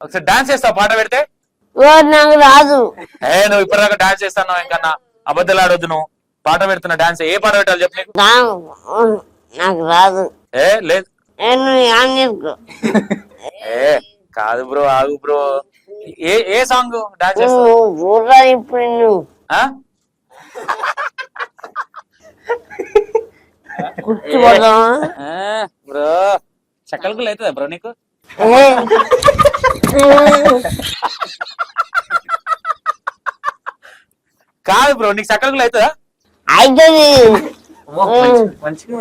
ఒకసారి డాన్స్ చేస్తావు పాట పెడితే? నాకు రాదు. ఏ నువ్వు ఇప్పటిదాకా డాన్స్ చేస్తాను ఇంకన్నా? అబద్ధాలు ఆడొద్దు నువ్వు. పాట పెడుతున్నా డాన్స్ ఏ పాట పెట్టాలి చెప్పు నీకు? రా- నాకు రాదు. ఏ లేదు. ఏ కాదు బ్రో ఆగు బ్రో. ఏ ఏ సాంగ్ డాన్స్ చేస్తావు? ఇప్పుడు నువ్వు. బ్రో. చక్కలకు అవుతుందా బ్రో నీకు? కాదు బ్రో నీకు చక్కలకు అవుతుందా? మంచిగా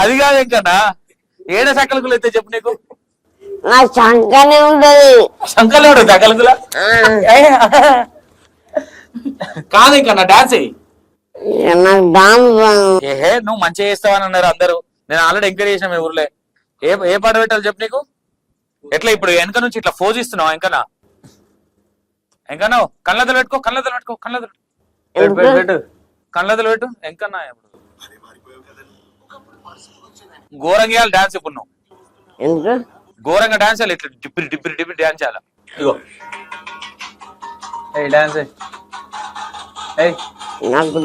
అది కాదు ఇంకన్నా ఏడ సకలకులు అయితే చెప్పు నీకు? నా శంకనే ఉంటది. శంకర్లు ఎవడు సకలకులా కాదు ఇంకన్నా డాన్స్ అయ్యి నాకు డాన్స్ ఏహే నువ్వు మంచిగా చేస్తావని అన్నారు అందరూ. నేను ఆల్రెడీ ఎంకరేజ్ చేసిన మీ ఊర్లే. ఏ ఏ పాట పెట్టాలి చెప్పు నీకు? ఎట్లా ఇప్పుడు వెనక నుంచి ఇట్లా ఫోజ్ ఇస్తున్నావు ఎంకనా ఎంకన్నా కళ్ళదలు పెట్టుకో కళ్ళదలు పెట్టుకో కళ్ళదలు పెట్టు, పెట్టు, పెట్టు. కళ్ళదలు పెట్టు ఎంకన్నా ఇప్పుడు? ఘోరంగా చేయాలి డాన్స్ ఇప్పుడు నువ్వు. ఎందుకు? ఘోరంగా డాన్స్ చేయాలి ఇట్లా డిప్పిరి డిప్పిరి డిప్పిరి డాన్స్ చేయాలి. ఇగో ఏయ్ డాన్స్ ఏయ్ నాకు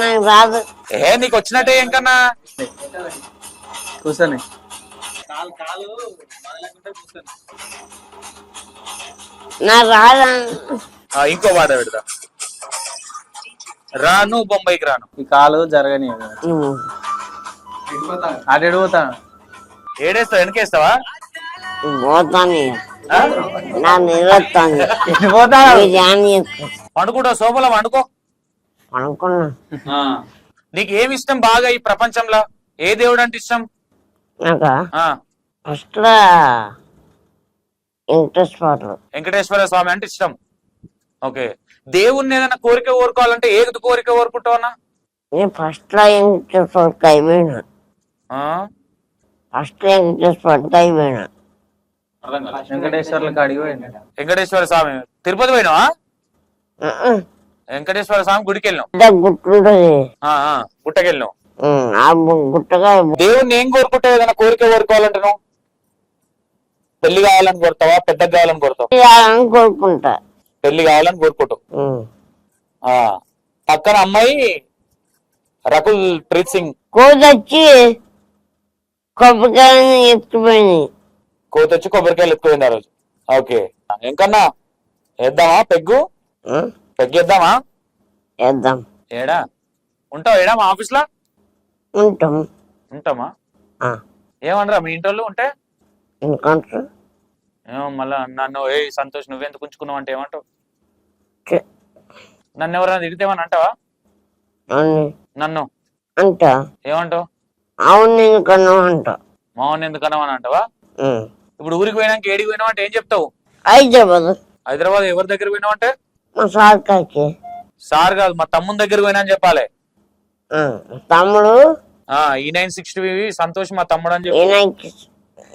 నాకు రాదు. ఏ నీకు వచ్చినట్టే ఎంకన్నా కూర్చొని. నాకు రాదా? ఆ, ఇంకో పాట పెడతా. రాను బొంబాయికి రాను. ఈ కాలు జరగని అటు పోతాను? ఏడేస్తావు వెనకేస్తావా? పోతాను? నా బిర్యానీ పండుకుంటావు సోపలో వండుకో అనుకున్నా నీకు ఏమి ఇష్టం బాగా ఈ ప్రపంచంలో? ఏ దేవుడు అంటే ఇష్టం? నాకు? ఆ. ఫస్ట్ ఇంట్రెస్ట్ పాటలు వెంకటేశ్వర స్వామి అంటే ఇష్టం. ఓకే. దేవుణ్ణి ఏదైనా కోరిక కోరుకోవాలంటే ఏది కోరిక కోరుకుంటావన్నా? నేను ఫస్ట్లో ఇంట్రెస్ట్ పాటకు అయిపోయినా ఆ? ఫస్ట్లో ఇంట్రెస్ట్ పాటకు అయిపోయినా వెంకటేశ్వర్ల కాడికి పోయింది వెంకటేశ్వర స్వామి. తిరుపతి పోయినావా. వెంకటేశ్వర స్వామి గుడికి పెద్ద ఉంటది ఆ, గుట్టకి గుట్టగా దేవుణ్ణి ఏం కోరుకుంటావు? ఏదైనా కోరిక కోరుకోవాలంటే నువ్వు పెళ్ళి కావాలని కోరుతావా? పెద్దగా కావాలని కోరుతావు? చేయాలని కోరుకుంటా. పెళ్ళి కావాలని కోరుకుంటావు. ఉమ్. ఆ పక్కన అమ్మాయి రకుల్ ప్రీత్ సింగ్. కోదొచ్చి కొబ్బరికాయని ఎత్తుకుపోయింది. కోతి వచ్చి కొబ్బరికాయలు ఎత్తుకుపోయింది ఆ రోజు. ఓకే. ఇంకన్నా వేద్దామా పెగ్గు? ఉమ్, పెగ్గు వేద్దామా వేద్దాం. ఏడా? ఉంటావు ఏడా మా ఆఫీస్లో ఉంటాం. ఉంటామా? ఏమనరా మీ ఇంట్లో ఉంటే? ఏమో మళ్ళా నన్ను ఏ సంతోష్ నువ్వెందుకు ఉంచుకున్నావు అంటే ఏమంటావు? నన్ను ఎవరైనా తిడితేమని అంటావా? నన్ను? అంట. ఏమంటావు? అవును ఎందుకన్నా అంట. మౌన్ ఎందుకన్నావని అంటావా. ఇప్పుడు ఊరికి పోయినాక ఏడికి పోయినావు అంటే ఏం చెప్తావు? హైదరాబాద్. హైదరాబాద్ ఎవరి దగ్గర పోయినావు అంటే? మా సార్ కాకి సార్ కాదు మా తమ్ముని దగ్గర పోయినా అని చెప్పాలి. ఆ, తమ్ముడు. ఆ ఈ నైన్ సిక్స్టీ సంతోష్ మా తమ్ముడు అని చెప్పి.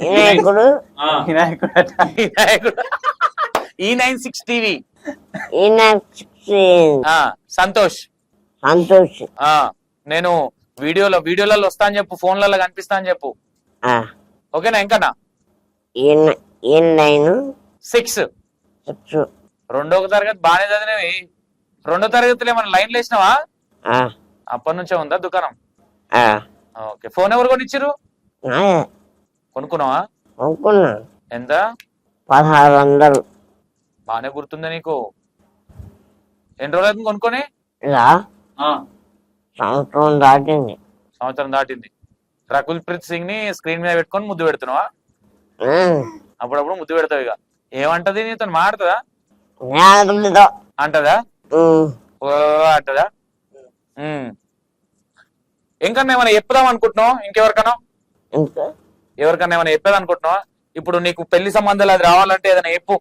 వినాయకుడు వినాయకుడు. ఈ nine six TV Santosh. Santosh. ఆ నేను వీడియోలో వీడియోలలో వస్తా అని చెప్పు ఫోన్లలో కనిపిస్తా అని చెప్పు. ఆ, ఓకేనా ఇంకనా నైన్? సిక్స్. సిక్స్ రెండో తరగతి బాగానే చదివినవి. రెండో తరగతిలో ఏమైనా లైన్లు వేసినావా? అప్పటి నుంచే ఉందా దుకాణం? ఓకే. ఫోన్ ఎవరు కొనిచ్చిర్రు? నాయే కొనుక్కున్నావా? అనుకున్నా ఎంత? పదహారు వందలు. బాగానే గుర్తుందా నీకు? ఎన్ని రోజులు అవుతుంది కొనుక్కొని? సంవత్సరం దాటింది. సంవత్సరం దాటింది. రకుల్ ప్రీత్ సింగ్ని స్క్రీన్ మీద పెట్టుకొని ముద్దు పెడుతున్నావా? అప్పుడప్పుడు ముద్దు పెడతావు ఇక. ఏమంటది నీతో మాడుతుందా అంటదా? ఓ అంటదా. ఇంకన్నా ఏమైనా చెప్పుదాం అనుకుంటున్నావు? ఇంకెవరికన్నా? ఇంకా? ఎవరికన్నా ఏమైనా చెప్పేది అనుకుంటున్నావా? ఇప్పుడు నీకు పెళ్ళి సంబంధాలు అది రావాలంటే ఏదైనా చెప్పు.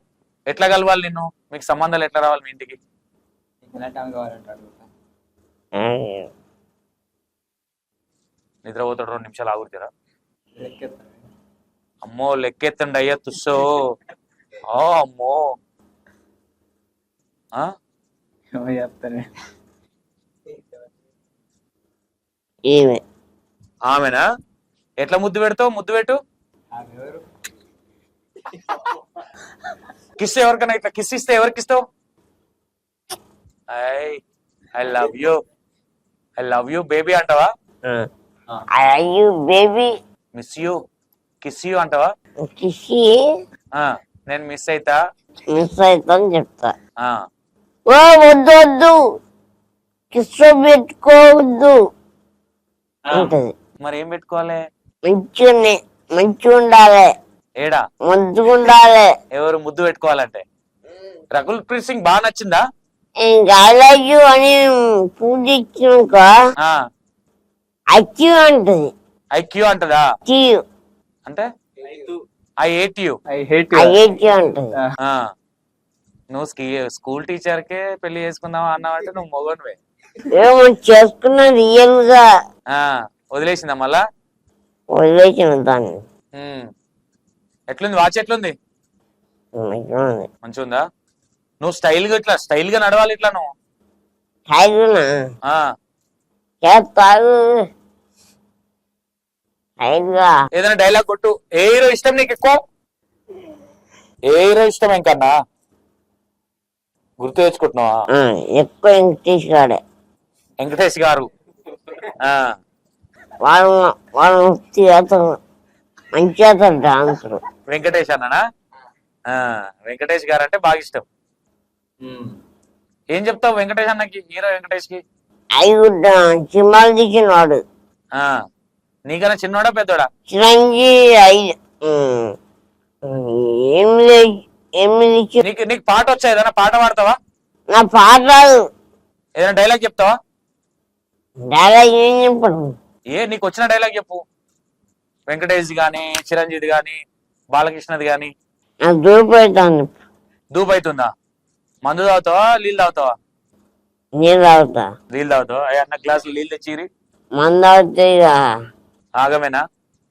ఎట్లా కలవాలి నిన్ను? మీకు సంబంధాలు ఎట్లా రావాలి మీ ఇంటికి? నిద్రపోతాడు రెండు నిమిషాలు ఆగుతారా. అమ్మో లెక్కెత్తండి అయ్యా తుస్సో. ఆ అమ్మో. ఆమెనా? ఎట్లా ముద్దు పెడతావు? ముద్దు పెట్టు. కిస్ ఎవరికైనా ఇట్లా కిస్ ఇస్తే ఎవరికి ఇస్తావు? I I love you. I love you baby అంటావా? Are you baby. Miss you. Kiss you అంటావా? కిసి ఆ, నేను మిస్ అయితా? మిస్ అవుతాను చెప్తా. ఆ, ఓ వద్దు వద్దు. కిస్సు పెట్టుకోవద్దు. ఉంటది. మరి ఏం పెట్టుకోవాలి? మంచి మంచి ఉండాలి ఏడా? మంచిగా ఉండాలి ఎవరు ముద్దు పెట్టుకోవాలంటే? రకుల్ ప్రీత్ సింగ్ బాగా నచ్చిందా? అలాగే అని పూజ ఇచ్చినాక ఆ. అచ్చి అంటది. ఐక్యూ అంటదా? అచ్చి అంటే I ate you I hate నువ్వు స్కీ స్కూల్ టీచర్ కే పెళ్ళి చేసుకుందాం అన్నావంటే నువ్వు మొగనివే. చేసుకున్న రియల్గా ఆ, వదిలేసిందా మళ్ళా? వదిలేసిన దాన్ని. ఎట్లుంది? వాచ్ ఎట్లుంది? మంచిగా ఉంది. మంచిగుందా? నువ్వు స్టైల్గా ఇట్లా స్టైల్గా నడవాలి ఇట్లా నువ్వు. తాగుగా ఏదైనా డైలాగ్ కొట్టు. ఏ హీరో ఇష్టం నీకు ఎక్కువ? ఏ హీరో ఇష్టం ఇంకన్నా గుర్తు తెచ్చుకుంటున్నావా? ఎక్కువ వెంకటేష్ గాడే. వెంకటేష్ గారు. ఆ. వాడు వాడు మంచి అతను డాన్సర్. వెంకటేష్ అన్ననా? ఆ వెంకటేష్ గారు అంటే బాగా ఇష్టం. ఏం చెప్తావు వెంకటేష్ అన్నకి హీరో వెంకటేష్కి ఐదు సినిమాలు తీసిన వాడు ఆ. నీకన్నా చిన్నోడా పెద్దోడా? చిరంజీవి ఐదు ఉమ్, ఏం లేదు ఏమి ఇచ్చి నీకు నీకు పాట వచ్చా? ఏదైనా పాట పాడతావా? నా పాట రాదు. ఏదైనా డైలాగ్ చెప్తావా? డైలాగ్ ఏం చెప్పడు ఏ నీకు వచ్చిన డైలాగ్ చెప్పు. వెంకటేష్ గాని చిరంజీవి గాని బాలకృష్ణది గాని. దూపు అవుతుందా మందు తాగుతావా? నీళ్ళు తాగుతావా? నీళ్ళు తాగుతా. నీళ్ళు తాగుతావా? అయ్య అన్న గ్లాసులు నీళ్ళు తెచ్చిరి మందు తాగితే ఇక ఆగమేనా?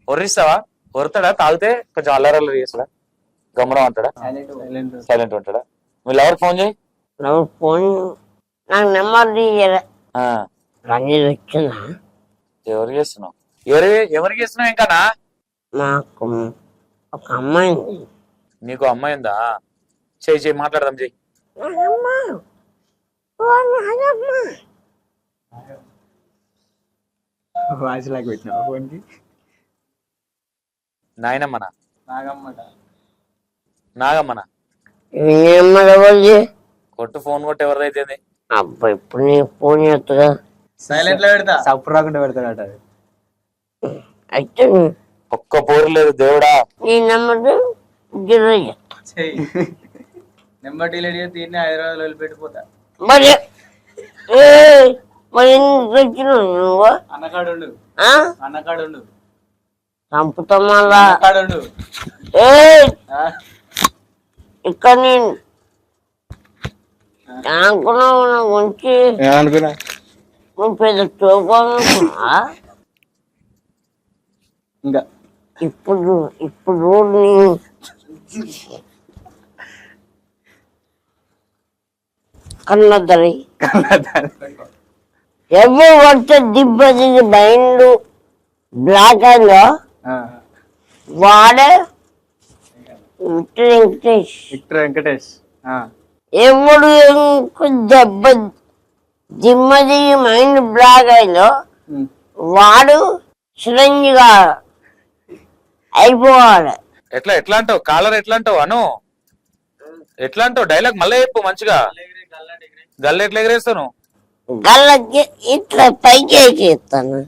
ఒర్రిస్తావా? ఒరుతాడా తాగితే కొంచెం అల్లరల్లరి చేస్తాడా? గమనం అంటాడా సైలెంట్ ఉంటాడా? మీరు ఎవరికి ఫోన్ చేయి. నాకు ఫోన్ నాకు నెంబర్ తీయలే ఆ, రంజిత్ వచ్చిందా? ఎవరికి చేస్తున్నావు? ఎవరి ఎవరికి చేస్తున్నావు ఇంకానా మాకు ఒక అమ్మాయి. నీకు అమ్మాయి ఉందా? చేయి చేయి మాట్లాడదాం చెయ్యి వాయిస్ లాగా పెట్టినావు ఫోన్కి నాయనమ్మనా నాగమ్మట. నాగమ్మనా? ఎవరిది కొట్టు ఫోన్ కొట్టు ఎవరిదైతే అబ్బా ఇప్పుడు నీకు ఫోన్ చేస్తుందా సైలెంట్లో పెడతా. సప్పు రాకుండా పెడతాడట అది. అయితే ఒక్క పోరు లేదు దేవుడా. నీ నెంబర్ జీరో చేస్తా. చెయ్యి. నెంబర్ డిలీట్ చేసి దీన్ని హైదరాబాద్లో పెట్టిపోతా మరి ఏ మరి ఎందుకు వచ్చినావు నువ్వు? చంపుతా మళ్ళా. ఏ? ఇక్కడ నేను అనుకున్నావు నా గురించి. నువ్వు పెద్ద చూపాలనుకున్నా ఇంకా. ఇప్పుడు ఇప్పుడు నీ కన్నద్దరి ఎవరు వచ్చే దిబ్బది మైండ్ బ్లాక్ ఆ. వాడే వెంకటేష్. ఎవడు దెబ్బ దిమ్మది మైండ్ బ్లాక్ ఉమ్. వాడు చిరంజీగా అయిపోవాలి. ఎట్లా ఎట్లా అంటావు కాలర్ ఎట్లా అంటావు అను? ఎట్లా అంటావు డైలాగ్ మళ్ళీ చెప్పు మంచిగా. గల్ల ఎట్లా ఎగరేస్తావు నువ్వు గల్లకి ఇట్లా పైకి వేసేస్తాను